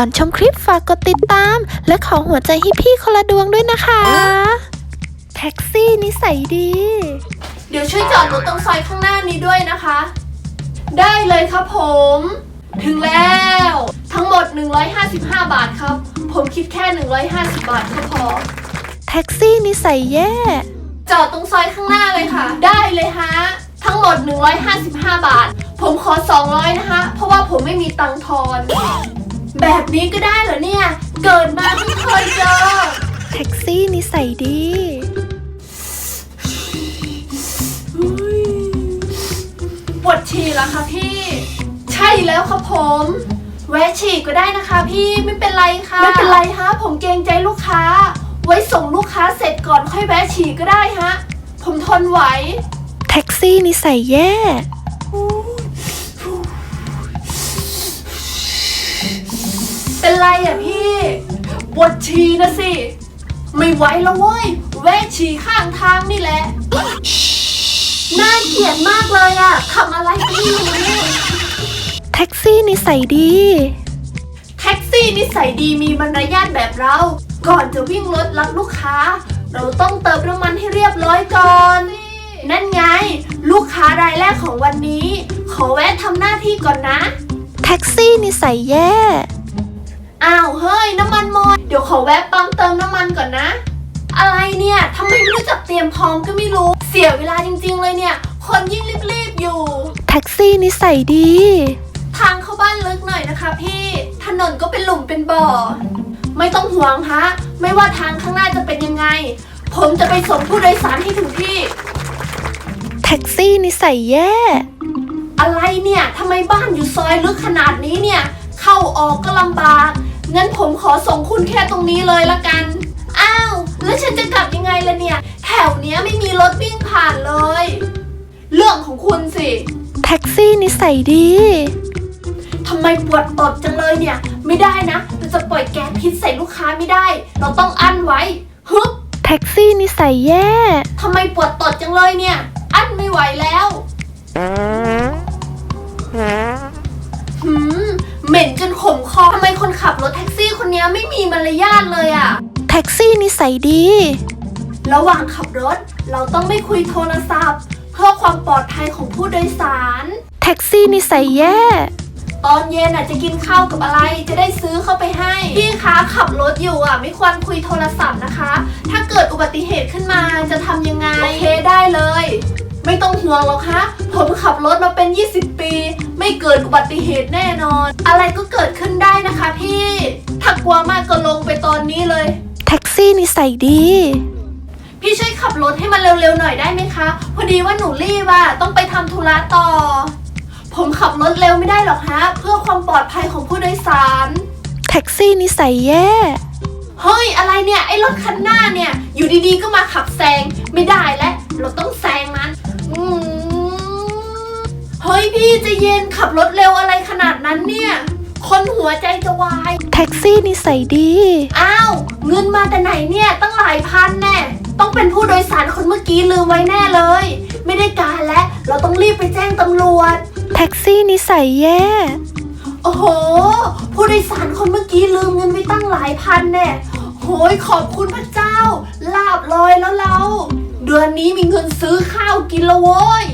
ก่อนชมคลิปฝากกดติดตาม และขอหัวใจให้พี่คนละดวงด้วยนะคะ แท็กซี่นิสัยดี เดี๋ยวช่วยจอดรถตรงซอยข้างหน้านี้ด้วยนะคะ ได้เลยครับผม ถึงแล้ว ทั้งหมด 155 บาทครับ ผมคิดแค่ 150 บาทก็พอ แท็กซี่นิสัยแย่ จอดตรงซอยข้างหน้าเลยค่ะ ได้เลยฮะ ทั้งหมด 155 บาท ผมขอ 200 นะคะ เพราะว่าผมไม่มีตังค์ทอนแบบ นี้ก็ได้เหรอเนี่ย เกิดมาเพิ่งเคยเจอ แท็กซี่นิสัยดี ปวดฉี่แล้วค่ะพี่ ใช่แล้วครับผม แวะฉี่ก็ได้นะคะ พี่ไม่เป็นไรค่ะ ไม่เป็นไรฮะผมเกรงใจลูกค้า ไว้ส่งลูกค้าเสร็จก่อนค่อยแวะฉี่ก็ได้ฮะ ผมทนไหว แท็กซี่นิสัยแย่ เป็นไรอะพี่ปวดฉี่นะสิ ไม่ไหวแล้วเว้ย แวะฉี่ข้างทางนี่แหละ น่าเกลียดมากเลยอะทำอะไรก็ไม่รู้แท็กซี่นิสัยดี แท็กซี่นิสัยดีมีมารยาทแบบเรา ก่อนจะวิ่งรถรับลูกค้า เราต้องเติมน้ำมันให้เรียบร้อยก่อน นั่นไง ลูกค้ารายแรกของวันนี้ ขอแวะทำหน้าที่ก่อนนะ แท็กซี่นิสัยแย่ อ้าวเฮ้ยน้ำมันหมด เดี๋ยวขอแวะปั๊มเติมน้ำมันก่อนนะ อะไรเนี่ยทำไมไม่รู้จักเตรียมพร้อมก็ไม่รู้ เสียเวลาจริง ๆ เลยเนี่ย คนยิ่งรีบๆอยู่ แท็กซี่นิสัยดี ทางเข้าบ้านลึกหน่อยนะคะพี่ ถนนก็เป็นหลุมเป็นบ่อ ไม่ต้องห่วงฮะ ไม่ว่าทางข้างหน้าจะเป็นยังไง ผมจะไปส่งผู้โดยสารให้ถึงที่ แท็กซี่นิสัยแย่ อะไรเนี่ยทำไมบ้านอยู่ซอยลึกขนาดนี้เนี่ย เข้าออกก็ลำบาก งั้นผมขอส่งคุณแค่ตรงนี้เลยละกัน อ้าว แล้วฉันจะกลับยังไงล่ะเนี่ย แถวเนี้ยไม่มีรถวิ่งผ่านเลย เรื่องของคุณสิ แท็กซี่นิสัยดี ทำไมปวดตดจังเลยเนี่ย ไม่ได้นะเราจะปล่อยแก๊สพิษใส่ลูกค้าไม่ได้ เราต้องอั้นไว้ฮึบแท็กซี่นิสัยแย่ ทำไมปวดตดจังเลยเนี่ย อั้นไม่ไหวแล้วหืม เหม็นจนขมคอทำไมคนขับรถแท็กซี่คนนี้ไม่มีมารยาทเลยอะแท็กซี่นิสัยดี ระหว่างขับรถ เราต้องไม่คุยโทรศัพท์ เพื่อความปลอดภัยของผู้โดยสาร แท็กซี่นิสัยแย่ ตอนเย็นอะจะกินข้าวกับอะไรจะได้ซื้อเข้าไปให้ พี่คะขับรถอยู่อะ ไม่ควรคุยโทรศัพท์นะคะ ถ้าเกิดอุบัติเหตุขึ้นมาจะทำยังไง โอเคได้เลย ไม่ต้องห่วงหรอกคะผมขับรถมาเป็น 20 ปี ไม่เกิดอุบัติเหตุแน่นอน อะไรก็เกิดขึ้นได้นะคะพี่ถ้ากลัวมากก็ลงไปตอนนี้เลย แท็กซี่นิสัยดี พี่ช่วยขับรถให้มันเร็วๆหน่อยได้ไหมคะ พอดีว่าหนูรีบอะต้องไปทำธุระต่อ ผมขับรถเร็วไม่ได้หรอกฮะ เพื่อความปลอดภัยของผู้โดยสาร แท็กซี่นิสัยแย่ เฮ้ยอะไรเนี่ย ไอ้รถคันหน้าเนี่ย อยู่ดีๆก็มาขับแซงไม่ได้แล้วเราต้องแซ พี่ใจะเย็นขับรถเร็วอะไรขนาดนั้นเนี่ย คนหัวใจจะวาย แท็กซี่นิสัยดี อ้าว เงินมาแต่ไหนเนี่ยตั้งหลายพันแน่ ต้องเป็นผู้โดยสารคนเมื่อกี้ลืมไว้แน่เลย ไม่ได้การแล้ว เราต้องรีบไปแจ้งตำรวจ แท็กซี่นิสัยแย่ โอ้โห ผู้โดยสารคนเมื่อกี้ลืมเงินไปตั้งหลายพันแน่โหยขอบคุณพระเจ้า ลาบลอยแล้วเรา เดือนนี้มีเงินซื้อข้าวกินและโว้ย